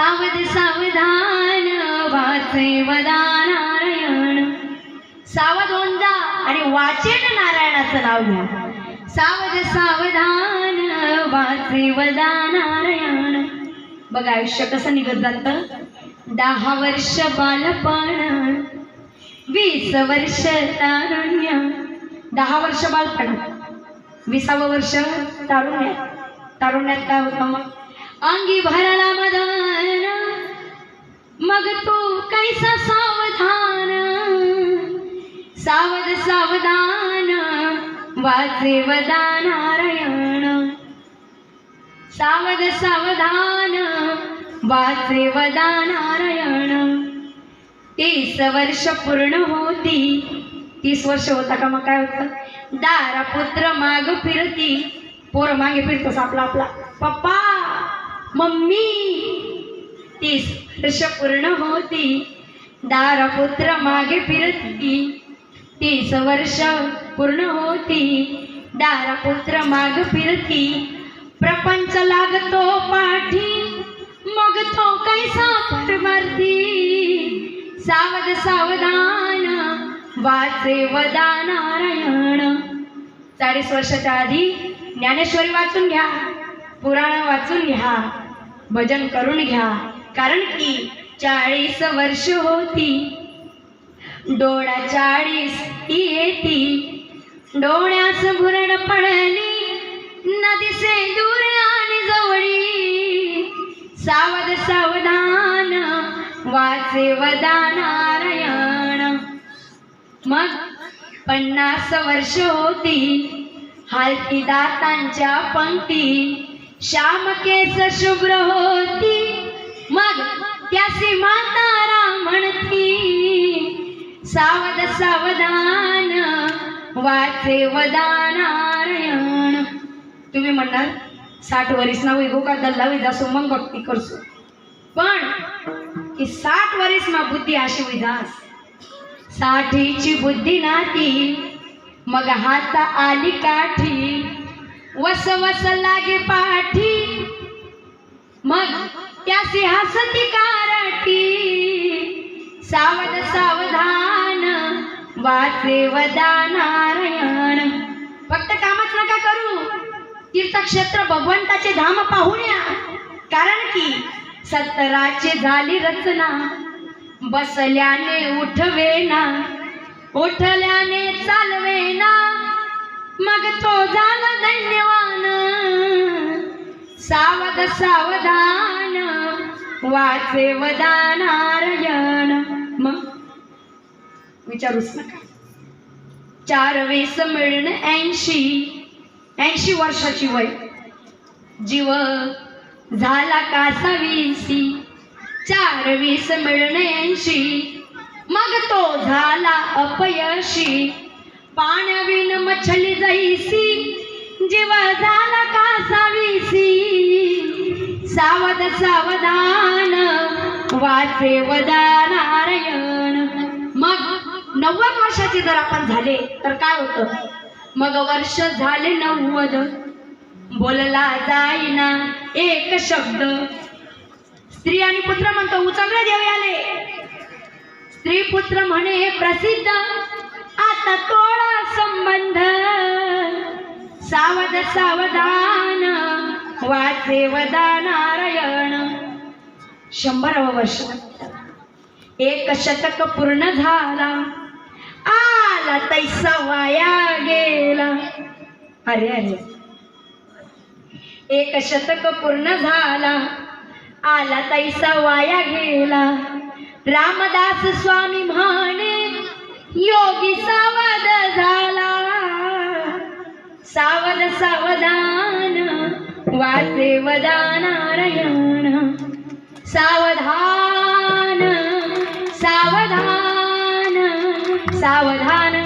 सावध सावधान वाचे वदा नारायण. सावध होऊन जा आणि वाचेन नारायणाचं नाव घ्या. सावध सावधान वाचे वदा नारायण. बघा आयुष्य कसं निघत जातं. दहा वर्ष बालपण वीस वर्ष तारुण्य. दहा वर्ष बालपण. विसावं वर्ष तारुण्य. तारुण्यात काय होतं? मग अंगी भरला कैसा सावधान सावध सावधान वाचे वदा नारायण. सावध सावधान वाचे वदा नारायण. तीस वर्ष पूर्ण होती. तीस वर्ष होता का मग काय होतं? दारा पुत्र माग फिरती. पोरं मागे फिरतोस आपला आपला. पप्पा मम्मी तीस वर्ष पूर्ण होती. दारपुत्र मागे फिरती तीस वर्ष पूर्ण होती. दारपुत्र माग फिरती प्रपंच लागतो पाठी. मग तो कैसा परमार्थी सावध सावधान. वाचे वदा नारायण. चाळीस वर्षाच्या आधी ज्ञानेश्वरी वाचून घ्या. पुराण वाचून घ्या. भजन करून घ्या. कारण की चाळीस वर्ष होती. डोळा चाळीस येती. डोळ्यास भुरड पडली. नदीसे दूर आणि जवळी. सावध सावधान वाचे वदानारायण मग पन्नास वर्ष होती. हालती दातांच्या पंक्ती. श्याम केस शुभ्र होती. सावध सावधान वाचे वदा नारायण. तुम्ही म्हणणार साठ वरीस ना वैगो का विधा सो मग भक्ती करसो. पण की साठ वरीस मा बुद्धी अशी विधास साठीची बुद्धी नाती मग हात आली काठी. वस वस लागे पाठी. मग त्या सिंहासती काराटी. सावध सावध वासेवदा नारायण फक्त कामच नका करू. तीर्थक्षेत्र भगवंताचे धाम पाहून या. कारण की सत्तराचे झाली रचना. बसल्याने उठवेना. उठल्याने चालवेना. मग तो झाला धन्यवान. सावध सावधान. वाचे वदा नारायण विचारूच नका. चार वेस मिळण ऐंशी ऐंशी वर्षाची वय. जीव झाला कासावीसी चार वीस मिळण ऐंशी मग तो झाला अपयशी. पाण्याविन मछली जैसी जीव झाला कासावीसी सावध सावधान वाचे वदा नारायण मग नव्वद वर्षाचे जर आपण झाले तर काय होतं? मग वर्ष झाले नव्वद. बोलला जाईना एक शब्द. स्त्री आणि पुत्र म्हणतो उचलरे देव आले स्त्री पुत्र म्हणे प्रसिद्ध. आता तोडा संबंध. सावध सावधान. वाचे वदा नारायण. शंभरावं वर्ष. एक शतक पूर्ण झाला. आला तैसा वाया गेला. अरे अरे. एक शतक पूर्ण झाला. आला तैसा वाया गेला. रामदास स्वामी म्हणे योगी सावध झाला. सावध सावधान वाचे वदा नारायण सावधान सावधान